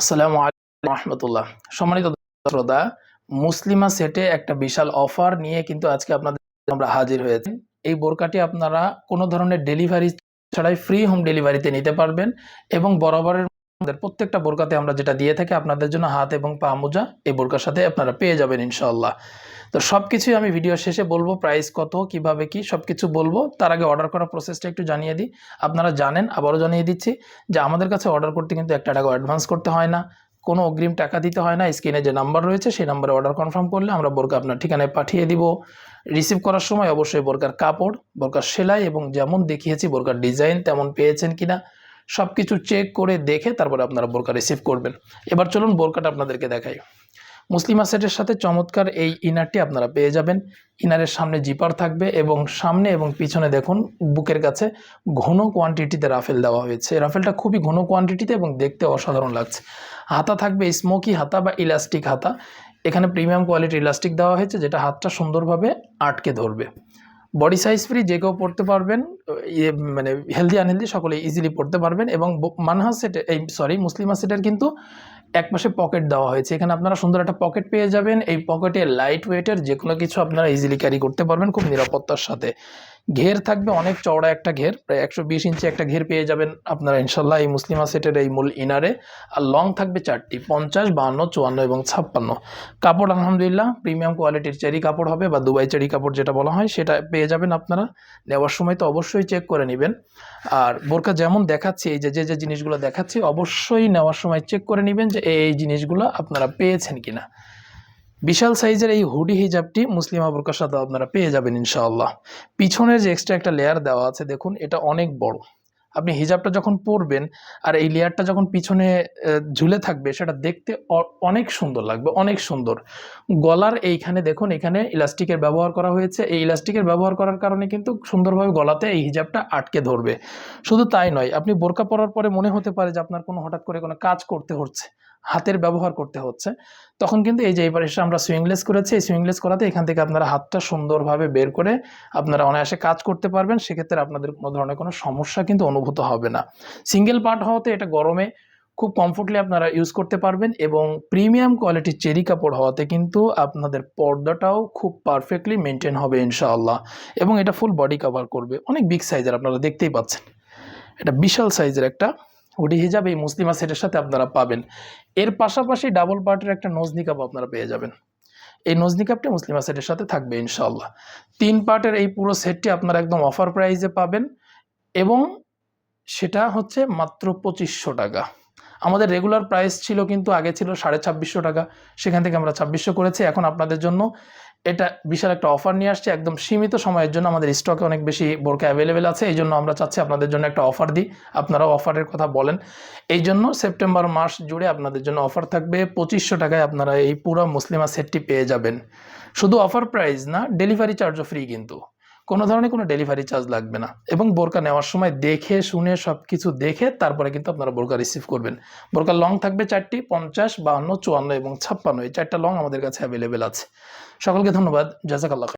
আসসালামু আলাইকুম রহমতুল্লাহ। সম্মানিত শ্রোতা, মুসলিমা সেটে একটা বিশাল অফার নিয়ে কিন্তু আজকে আপনাদের আমরা হাজির হয়েছি। এই বোরকাটি আপনারা কোনো ধরনের ডেলিভারি ছাড়াই ফ্রি হোম ডেলিভারিতে নিতে পারবেন এবং বরাবরের আমাদের প্রত্যেকটা বোরকাতে আমরা যেটা দিয়ে থাকি আপনাদের জন্য হাত এবং পা মোজা, এই বোরকার সাথে আপনারা পেয়ে যাবেন ইনশাআল্লাহ। তো সব কিছুই আমি ভিডিও শেষে বলব প্রাইস কত, কীভাবে কি সব কিছু বলব। তার আগে অর্ডার করার প্রসেসটা একটু জানিয়ে দিই। আপনারা জানেন, আবারও জানিয়ে দিচ্ছি যে আমাদের কাছে অর্ডার করতে কিন্তু একটা টাকা অ্যাডভান্স করতে হয় না। কোনো অগ্রিম টাকা দিতে হয় না স্ক্রিনে যে নাম্বার রয়েছে সেই নাম্বারে অর্ডার কনফার্ম করলে আমরা বোরকা আপনার ঠিকানায় পাঠিয়ে দিব। রিসিভ করার সময় অবশ্যই বোরকার কাপড়, বোরকার সেলাই এবং যেমন দেখিয়েছি বোরকার ডিজাইন তেমন পেয়েছেন কিনা। সব কিছু চেক করে দেখে তারপরে আপনারা বোরকা রিসিভ করবেন। এবার চলুন বোরকাটা আপনাদেরকে দেখাই। মুসলিমা সেটের সাথে চমৎকার এই ইনারটি আপনারা পেয়ে যাবেন। ইনারের সামনে জিপার থাকবে এবং সামনে এবং পিছনে দেখুন, বুকের কাছে ঘন কোয়ান্টিটিতে রাফেল দেওয়া হয়েছে। রাফেলটা খুবই ঘন কোয়ান্টিটিতে এবং দেখতে অসাধারণ লাগছে। হাতা থাকবে স্মোকি হাতা বা ইলাস্টিক হাতা। এখানে প্রিমিয়াম কোয়ালিটির ইলাস্টিক দেওয়া হয়েছে, যেটা হাতটা সুন্দরভাবে আটকে ধরবে। বডি সাইজ ফ্রি যে কেউ পড়তে পারবেন ইয়ে মানে হেলদি আনহেলদি সকলে ইজিলি পড়তে পারবেন এবং মানহা মানহাস সেটে এই সরি মুসলিমা সেটের কিন্তু এক পাশে পকেট দেওয়া হয়েছে। এখানে আপনারা সুন্দর একটা পকেট পেয়ে যাবেন। এই পকেটে লাইট ওয়েটের যে কোনো কিছু আপনারা ইজিলি ক্যারি করতে পারবেন খুব নিরাপত্তার সাথে। ঘের থাকবে, অনেক চওড়া একটা ঘের, প্রায় একশো বিশ ইঞ্চি একটা ঘের পেয়ে যাবেন আপনারা ইনশাল্লাহ এই মুসলিমা সেটের এই মূল ইনারে আর লং থাকবে চারটি, পঞ্চাশ, বাহান্ন, চুয়ান্ন এবং ছাপ্পান্ন। কাপড় আলহামদুলিল্লাহ প্রিমিয়াম কোয়ালিটির চেরি কাপড় হবে বা দুবাই চেরি কাপড় যেটা বলা হয়, সেটা পেয়ে যাবেন আপনারা। নেওয়ার সময় তো অবশ্যই চেক করে নেবেন। আর বোরকা যেমন দেখাচ্ছি, এই যে যে যে জিনিসগুলো দেখাচ্ছি, অবশ্যই নেওয়ার সময় চেক করে নেবেন যে এই জিনিসগুলো আপনারা পেয়েছেন কিনা। বিশাল সাইজের এই হুডি হিজাবটি মুসলিমা বোরকার সাথে আপনারা পেয়ে যাবেন ইনশাআল্লাহ। পিছনের যে এক্সট্রা একটা লেয়ার দেওয়া আছে, দেখুন, এটা অনেক বড়। আপনি হিজাবটা যখন পরবেন আর এই লেয়ারটা যখন পিছনে ঝুলে থাকবে, সেটা দেখতে অনেক সুন্দর লাগবে, অনেক সুন্দর। গলার এইখানে দেখুন, এখানে ইলাস্টিকের ব্যবহার করা হয়েছে। এই ইলাস্টিকের ব্যবহার করার কারণে কিন্তু সুন্দরভাবে গলাতে এই হিজাবটা আটকে ধরবে। শুধু তাই নয়, আপনি বোরকা পরার পরে মনে হতে পারে যে আপনার কোনো হঠাৎ করে কোনো কাজ করতে হচ্ছে। হাতের ব্যবহার করতে হচ্ছে। তখন কিন্তু এই যে এবার এসে আমরা সুইংলেস করেছি, এই সুইংলেস করাতে এখান থেকে আপনারা হাতটা সুন্দরভাবে বের করে আপনারা অনায়াসে কাজ করতে পারবেন। সেক্ষেত্রে আপনাদের কোনো ধরনের কোনো সমস্যা কিন্তু অনুভূত হবে না। সিঙ্গেল পার্ট হওয়াতে এটা গরমে খুব কমফোর্টলি আপনারা ইউজ করতে পারবেন এবং প্রিমিয়াম কোয়ালিটির চেরি কাপড় হওয়াতে কিন্তু আপনাদের পর্দাটাও খুব পারফেক্টলি মেনটেন হবে ইনশাআল্লাহ। এবং এটা ফুল বডি কভার করবে। অনেক বিগ সাইজের আপনারা দেখতেই পাচ্ছেন। এটা বিশাল সাইজের একটা হুডি হিজাব এই মুসলিমা সেটের সাথে আপনারা পাবেন। এর পাশাপাশি ডাবল পার্টের একটা নজনি কাপ আপনারা পেয়ে যাবেন। এই নজনি কাপটি মুসলিমা সেটের সাথে থাকবে ইনশাল্লাহ তিন পার্টের এই পুরো সেটটি আপনারা একদম অফার প্রাইজে পাবেন এবং সেটা হচ্ছে মাত্র পঁচিশশো টাকা। আমাদের রেগুলার প্রাইস ছিল কিন্তু আগে ছিল সাড়ে ছাব্বিশশো টাকা, সেখান থেকে আমরা ছাব্বিশশো করেছি, এখন আপনাদের জন্য এটা বিশাল একটা অফার নিয়ে আসছে, একদম সীমিত সময়ের জন্য আমাদের স্টকে অনেক বেশি বোরকা অ্যাভেলেবেল আছে, এই জন্য আমরা চাচ্ছি আপনাদের জন্য একটা অফার দিই, আপনারাও অফারের কথা বলেন। এই জন্য সেপ্টেম্বর মাস জুড়ে আপনাদের জন্য অফার থাকবে পঁচিশশো টাকায় আপনারা এই পুরো মুসলিমা সেটটি পেয়ে যাবেন। শুধু অফার প্রাইস না ডেলিভারি চার্জও ফ্রি কিন্তু। কোনো ধরনের কোনো ডেলিভারি চার্জ লাগবে না। এবং বোরকা নেওয়ার সময় দেখে, শুনে সব কিছু দেখে তারপরে কিন্তু আপনারা বোরকা রিসিভ করবেন। বোরকার লং থাকবে চারটি, পঞ্চাশ, বাহান্ন, চুয়ান্ন এবং ছাপ্পান্ন। এই চারটা লং আমাদের কাছে অ্যাভেলেবেল আছে। সকলকে ধন্যবাদ। জাজাকাল্লাহ